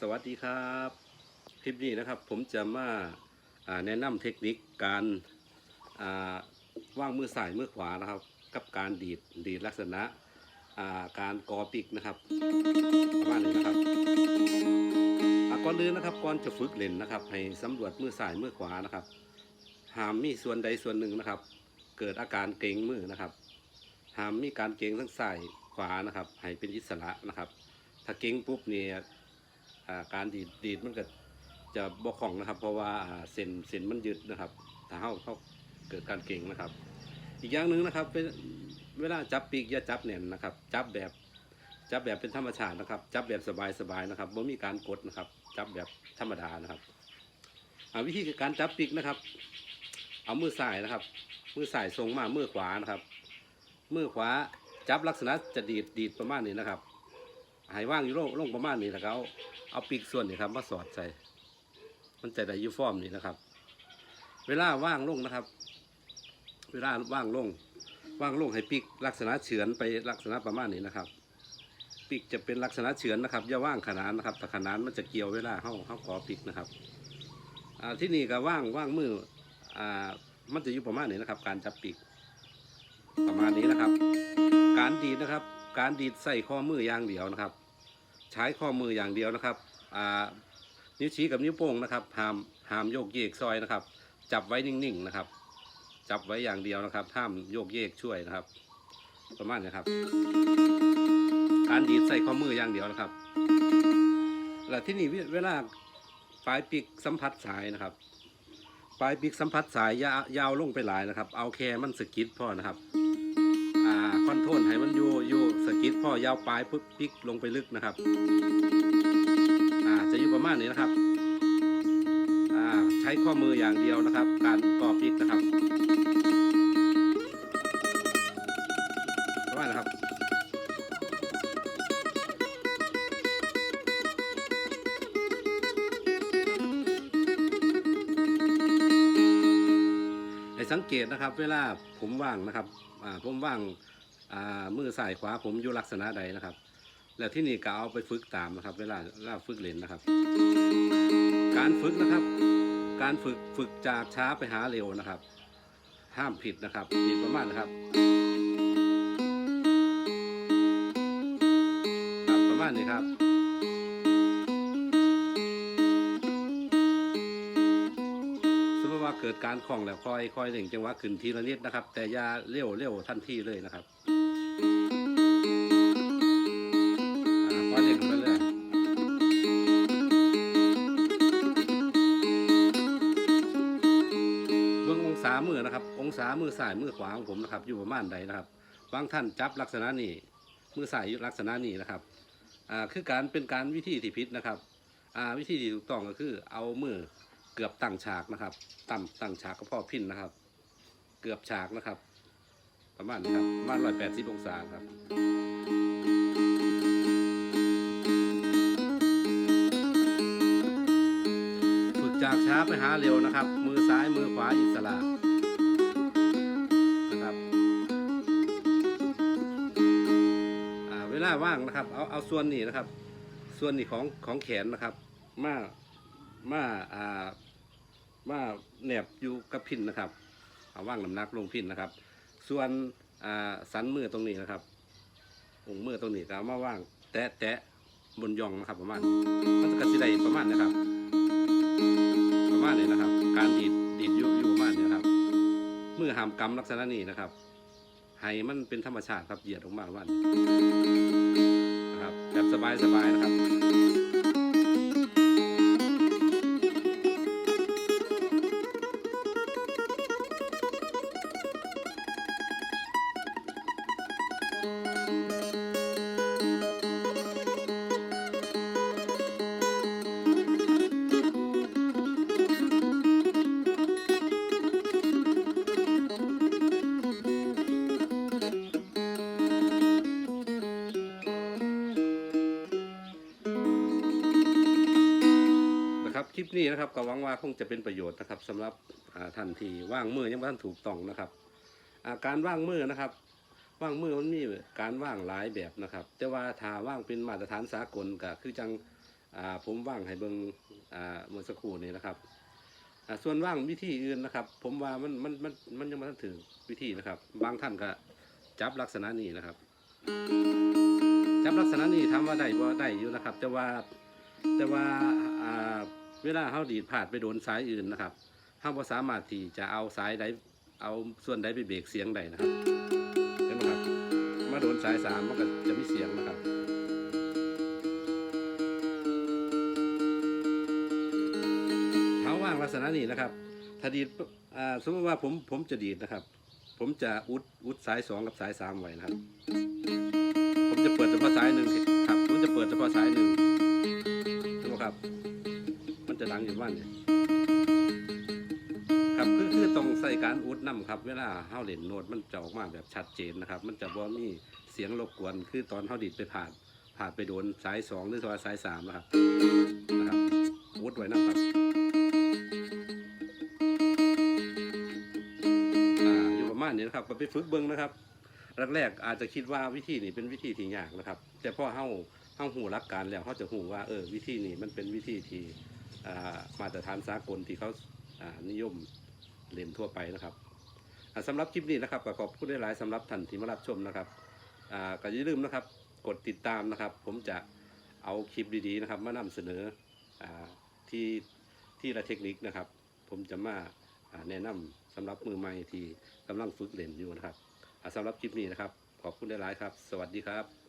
สวัสดีครับ คลิปนี้นะครับผมจะมาาแนะนำเทคนิคการาว่างมือซ้ายมือขวานะครับ กับการดีดดีดลักษณะาการกอปิกนะครับประมาณนี้นะครับก่อนอื่นนะครับก่อนจะฝึกเล่นนะครับ ให้สำรวจมือซ้ายมือขวานะครับหามมีส่วนใดส่วนหนึ่งนะครับ เกิดอาการเกร็งมือนะครับหามมีการเกร็งทั้งซ้ายขวานะครับ ให้เป็นอิสระนะครับ ถ้าเก่งปุ๊บเนี่ย การดีดดีดมันก็จะบกของนะครับ เพราะว่าเส้นเส้นมันยืดนะครับ ถ้าเข้าเข้าเกิดการเก่งนะครับ อีกอย่างหนึ่งนะครับเวลเวลาจับปีกอย่าจับแน่นนะครับ จับแบบจับแบบเป็นธรรมชาตินะครับ จับแบบสบายๆนะครับไม่มีการกดนะครับ จับแบบธรรมดานะครับวิธีการจับปีกนะครับ เอามือซ้ายนะครับ มือซ้ายทรงมามือขวานะครับ มือขวาจับลักษณะจะดีดดีดประมาณนี้นะครับ หายว่างอยู่โลงลงประมาณนี้แล้วก็เอาเอาปีกส่วนนี่ครับมาสอดใส่มันจะได้อยูฟอร์มนี่นะครับ เวลาว่างลงนะครับ เวลาว่างลงว่างลงให้ปีกลักษณะเฉือนไปลักษณะประมาณนี้นะครับปีกจะเป็นลักษณะเฉือนนะครับอย่าว่างขนานนะครับถ้าขนานมันจะเกี่ยวเวลาเข้าเข้าขอปีกนะครับที่นี่ก็ว่างว่างมืออ่ามันจะอยู่ประมาณนี้นะครับ การจับปีกประมาณนี้นะครับ การดีนะครับ การดีดใส่ข้อมืออย่างเดียวนะครับ ใช้ข้อมืออย่างเดียวนะครับอ่านิ้วชี้กับนิ้วโป้งนะครับหามหามโยกเยกซอยนะครับ จับไว้นิ่งๆนะครับ จับไว้อย่างเดียวนะครับห้ามโยกเยกช่วยนะครับ ประมาณนี้ครับ การดีดใส่ข้อมืออย่างเดียวนะครับและที่นี่เวลาปลายปีกสัมผัสสายนะครับ ปลายปีกสัมผัสสายยายาวลงไปหลายนะครับ เอาแค่มันสกิดพอนะครับ คอนโทรลให้มันอยู่อยู่สกิดพ่อยาวปลายปุ๊บพลิกลงไปลึกนะครับอ่าจะอยู่ประมาณนี้นะครับอ่าใช้ข้อมืออย่างเดียวนะครับ การก่อพลิกนะครับประมาณนะครับให้สังเกตนะครับเวลาผมว่างนะครับผมว่าง มือซ้ายขวาผมอยู่ลักษณะใดนะครับ แล้วที่นี่ก็เอาไปฝึกตามนะครับ เวลาเวลาฝึกเล่นนะครับ การฝึกนะครับ การฝึกฝึกจากช้าไปหาเร็วนะครับ ห้ามผิดนะครับผิดประมาณนะครับครับประมาณนี้ครับสมมติว่าเกิดการคล่องแล้วค่อยค่อยเร่งจังหวะขึ้นทีละนิดนะครับ แต่อย่าเร็วเร็วทันทีเลยนะครับ ศามือซ้ายมือขวาของผมนะครับ อยู่ประมาณใดนะครับบางท่านจับลักษณะนี้มือซ้ายอยู่ลักษณะนี้นะครับอ่าคือการเป็นการวิธีที่ผิดนะครับอ่าวิธีที่ถูกต้องก็คือ เอามือเกือบตั้งฉากนะครับต่ำตั้งฉากก็พ่อพินนะครับ เกือบฉากนะครับ ประมาณนี้ครับประมาณร้อยแปดสิบองศาครับฝึกจากช้าไปหาเร็วนะครับ มือซ้ายมือขวาอิสระ วลาว่างนะครับ เอาเอาส่วนนี้นะครับ ส่วนนี้ของของแขนนะครับ มามาอ่ามาแหนบอยู่กับพินนะครับ เอาว่างน้ำหนักลงพินนะครับ ส่วนอ่าสันมือตรงนี้นะครับองมือตรงนี้ก็เอามาว่าง แตะแตะบนยองนะครับ ประมาณมันจะกระสิได้ประมาณนะครับ ประมาณนี้นะครับ การดีดดีดอยู่อยู่ประมาณนี้นะครับมือหามกำลักษณะนี้นะครับ ให้มันเป็นธรรมชาติครับเหยียดออกมาวันนะครับแบบสบายสบายๆนะครับ คลิปนี้นะครับก็หวังว่าคงจะเป็นประโยชน์นะครับสำหรับท่านที่ว่างมือยังไม่ทันถูกต้องนะครับอาการว่างมือนะครับ ว่างมือมันมีการว่างหลายแบบนะครับ แต่ว่าถ้าว่างเป็นมาตรฐานสากลก็คือจังผมว่างให้เบิงเมื่อสักครู่นี้นะครับส่วนว่างวิธีอื่นนะครับ ผมว่ามันมันมันมันยังไม่ถึงวิธีนะครับ บางท่านก็จับลักษณะนี้นะครับ จับลักษณะนี้ทำว่าได้บ่ได้อยู่นะครับ แต่ว่าแต่ว่าอ่า เวลาเฮาดีดผ่านไปโดนสายอื่นนะครับเฮาบ่สามารถที่จะเอาสายใดเอาส่วนใดไปเบรกเสียงใดนะครับเห็นไหมครับมาโดนสายสามมันก็จะมีเสียงนะครับเท้าว่างลักษณะนี้นะครับ ถ้าดีดสมมติว่าผมผมจะดีดนะครับ ผมจะอุดอุดสายสองกับสายสามไว้นะครับ มาเนี่ยครับคือคือต้องใส่การอุดน้ำครับ เวลาเฮาเล่นโน้ตมันจะออกมาแบบชัดเจนนะครับ มันจะบ่มีเสียงรบกวน คือตอนเฮาดีดไปผ่านผ่านไปโดนสายสองหรือว่าสายสามนะครับนะครับอุดไว้น้ำครับอยู่ประมาณนี้นะครับก็ไปฝึกเบิ้งนะครับแรกๆอาจจะคิดว่าวิธีนี้เป็นวิธีที่ยากนะครับ แต่พอเฮาเฮาหูรักการแล้วเขาจะหูว่าเออวิธีนี้มันเป็นวิธีที่ มาตรฐานสากลที่เขาานิยมเล่นทั่วไปนะครับอ่าสำหรับคลิปนี้นะครับขอบคุณหลายๆสำหรับท่านที่มารับชมนะครับอ่าก็อย่าลืมนะครับกดติดตามนะครับ ผมจะเอาคลิปดีๆนะครับ มานำเสนออที่ที่ละเทคนิคนะครับ ผมจะมาแนะนำสำหรับมือใหม่ที่กำลังฝึกเล่นอยู่นะครับอ่าสำหรับคลิปนี้นะครับ ขอบคุณหลายๆครับ สวัสดีครับ